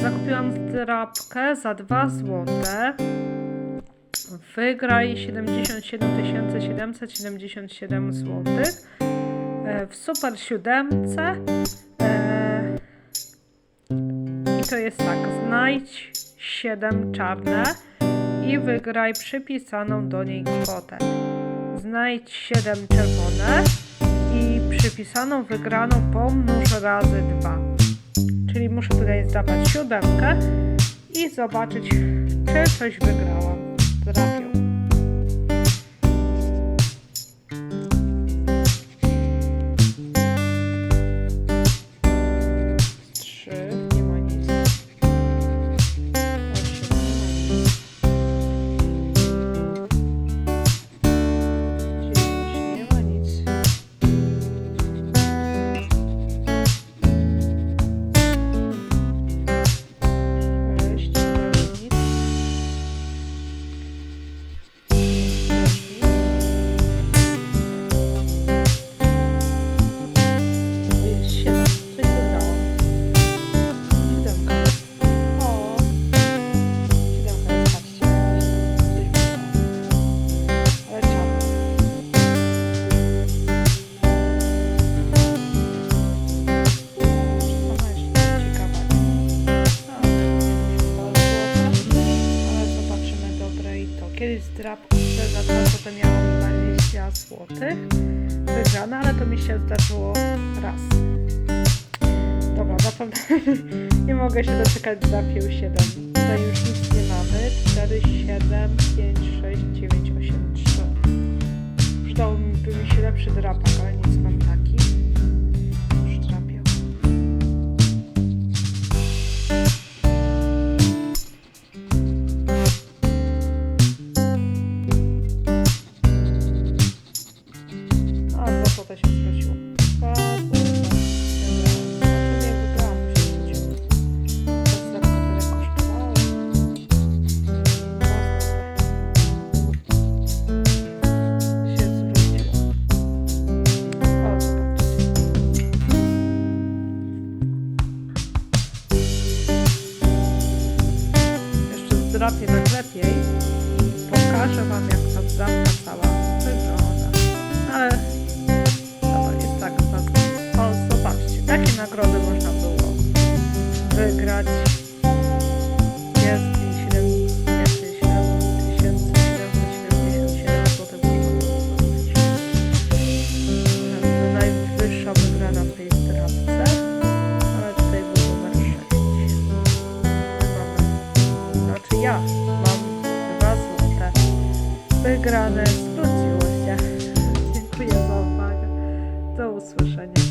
Zakupiłam zdrapkę za 2 złote. Wygraj 77 777 zł. W super siódemce. E, I to jest tak, znajdź 7 czarne i wygraj przypisaną do niej kwotę. Znajdź 7 czerwone i przypisaną wygraną pomnóż razy 2. Czyli muszę tutaj zdawać siódemkę i zobaczyć, czy coś wygrałam. Trafił. Trzy, to. Kiedyś zdrabkę za dwa złote miałam 20 zł wygrana, ale to mi się zdarzyło raz. Dobra, zapewne nie mogę się doczekać za 7. Tutaj już nic nie mamy. 4, 7, 5, 6, 9, 8, 3. Przydałby mi się lepszy drapak, ale nic mam O, zobaczcie. Jeszcze zdrapię tak lepiej. pokażę w Dziękuję za uwagę. Do usłyszenia.